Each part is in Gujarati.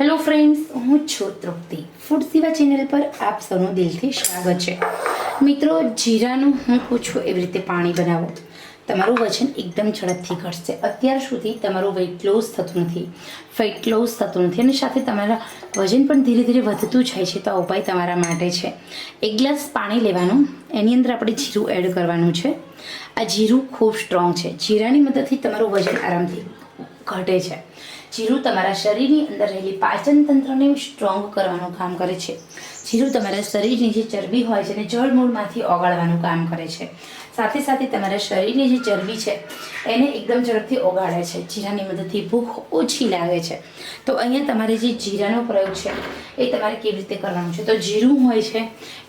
હેલો ફ્રેન્ડ્સ, હું છું તૃપ્તિ. ફૂડ સેવા ચેનલ પર આપ સૌનું દિલથી સ્વાગત છે. મિત્રો, જીરાનું હું પૂછું એવી રીતે પાણી બનાવો. તમારું વજન એકદમ ઝડપથી ઘટશે. અત્યાર સુધી તમારું વેઇટ લોસ થતું નથી. ફેટ લોસ થતું નથી અને સાથે તમારા વજન પણ ધીરે ધીરે વધતું જાય છે તો આ ઉપાય તમારા માટે છે. એક ગ્લાસ પાણી લેવાનું. એની અંદર આપણે જીરું એડ કરવાનું છે. આ જીરું ખૂબ સ્ટ્રોંગ છે. જીરાની મદદથી તમારું વજન આરામથી ઘટે છે. જીરું તમારા શરીરની અંદર રહેલી પાચન તંત્રને સ્ટ્રોંગ કરવાનું કામ કરે છે. જીરું તમારા શરીરની જે ચરબી હોય છે એને જળમૂળમાંથી ઓગાળવાનું કામ કરે છે. સાથે સાથે તમારા શરીરની જે ચરબી છે, એને એકદમ ઝડપથી ઓગાળે છે. જીરાની મદદથી ભૂખ ઓછી લાગે છે. તો અહીંયા તમારે જે જીરાનો પ્રયોગ છે, એ તમારે કેવી રીતે કરવાનું છે? તો જીરું હોય છે,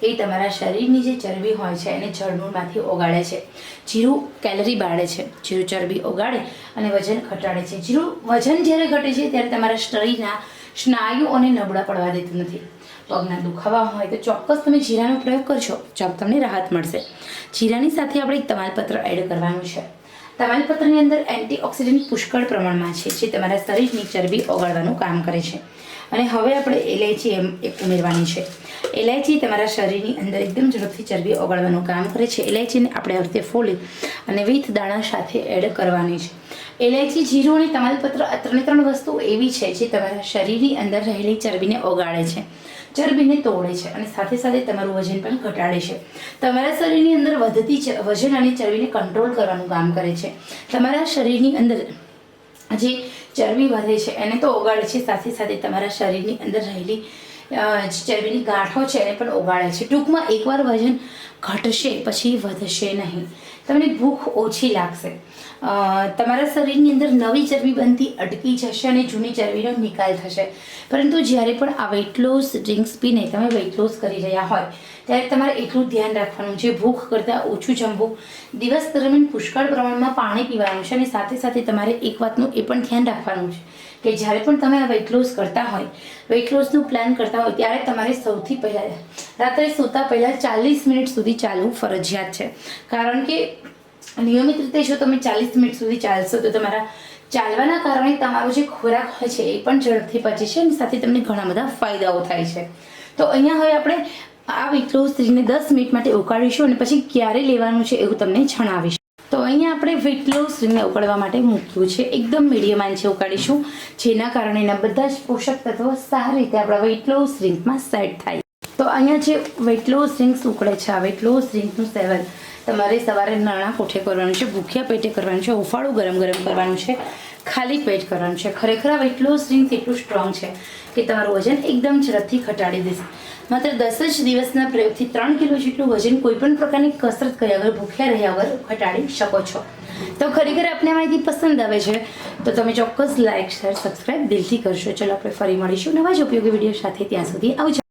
એ તમારા શરીરની જે ચરબી હોય છે, એને જળમૂળમાંથી ઓગાળે છે. જીરું કેલરી બાળે છે. જીરું ચરબી ઓગાળે અને વજન ઘટાડે છે. જીરું વજન જ્યારે ઘટે છે ત્યારે તમારા શરીરના સ્નાયુઓને નબળા પડવા દેતું નથી. પગના દુખાવા હોય તો ચોક્કસ તમે જીરાનો પ્રયોગ કરશો ચોક તમને રાહત મળશે. જીરાની સાથે આપણે એક તમાલપત્ર એડ કરવાનું છે. તમાલપત્રની અંદર એન્ટીઓક્સિડન્ટ પુષ્કળ પ્રમાણમાં છે, જે તમારા શરીરની ચરબી ઓગાળવાનું કામ કરે છે. અને હવે આપણે એલાયચી એમ એક ઉમેરવાની છે. એલાયચી તમારા શરીરની અંદર એકદમ ઝડપથી ચરબી ઓગાળવાનું કામ કરે છે. એલાયચીને આપણે આ રીતે ફોલી અને વીથ દાણા સાથે એડ કરવાની છે. એલાયચી જીરું અને તમાલપત્ર આ ત્રણે ત્રણ વસ્તુ એવી છે, જે તમારા શરીરની અંદર રહેલી ચરબીને ઓગાળે છે. ચરબીને તોડે છે અને સાથે સાથે તમારું વજન પણ ઘટાડે છે. તમારા શરીરની અંદર વધતી વજન અને ચરબીને કંટ્રોલ કરવાનું કામ કરે છે. તમારા શરીરની અંદર જે ચરબી વધે છે એને તો ઓગાળે છે, સાથે સાથે તમારા શરીરની અંદર રહેલી ચરબીની ગાંઠો છે એને પણ ઓગાળે છે. ટૂંકમાં એકવાર વજન ઘટશે, પછી વધશે નહીં. તમને ભૂખ ઓછી લાગશે. તમારા શરીરની અંદર નવી ચરબી બનતી અટકી જશે અને જૂની ચરબીનો નિકાલ થશે. પરંતુ જ્યારે પણ આ વેઇટ લોસ ડ્રિંક્સ પીને તમે વેઇટ લોસ કરી રહ્યા હોય, ત્યારે તમારે એટલું ધ્યાન રાખવાનું છે. ભૂખ કરતાં ઓછું જમવું. દિવસ દરમિયાન પુષ્કળ પ્રમાણમાં પાણી પીવાનું છે અને સાથે સાથે તમારે એક વાતનું એ પણ ધ્યાન રાખવાનું છે. કે જ્યારે પણ તમે આ વેઇટ લોસ કરતા હોય વેઇટ લોસનું પ્લાન કરતા હોય, ત્યારે તમારે સૌથી પહેલાં, રાત્રે સૂતા પહેલાં ચાલીસ મિનિટ સુધી ચાલવું ફરજિયાત છે. કારણ કે નિયમિત રીતે જો તમે ચાલીસ મિનિટ સુધી ચાલશો, તો તમારા ચાલવાના કારણે તમારો જે ખોરાક હોય છે, એ પણ ઝડપથી પચે છે અને સાથે તમને ઘણા બધા ફાયદાઓ થાય છે. તો અહીંયા હવે આપણે આ વેઇટ લોસ સ્ત્રીને દસ મિનિટ માટે ઉકાળીશું અને પછી ક્યારે લેવાનું છે એવું તમને જણાવીશ. તો અહીંયા આપણે વેઇટ લોસ સ્ત્રીને ઉકાળવા માટે મૂક્યું છે. એકદમ મીડિયમ આંચે ઉકાળીશું, જેના કારણે એના બધા જ પોષક તત્વો સારી રીતે આપણા વેઇટ લોસ સેટ થાય. તો અહીંયા જે વેઇટ લોસ ઉકળે છે, આ વેઇટ લોસ સેવન તમારે સવારે નાણાં કોઠે કરવાનું છે, ભૂખ્યા પેટે કરવાનું છે, ઉફાળું ગરમ ગરમ કરવાનું છે. ખાલી પેટ કરવાનું છે. ખરેખર આ એટલું લોસ એટલું સ્ટ્રોંગ છે કે તમારું વજન એકદમ ઝડપથી ઘટાડી દેશે. માત્ર દસ જ દિવસના પ્રયોગથી ત્રણ કિલો જેટલું વજન કોઈ પણ પ્રકારની કસરત કર્યા વગર, ભૂખ્યા રહ્યા વગર ઘટાડી શકો છો. તો ખરેખર આપને માહિતી પસંદ આવે છે, તો તમે ચોક્કસ લાઇક શેર, સબસ્ક્રાઇબ દિલથી કરશો. ચલો, આપણે ફરી મળીશું નવા જ ઉપયોગી વીડિયો સાથે. ત્યાં સુધી આવજો.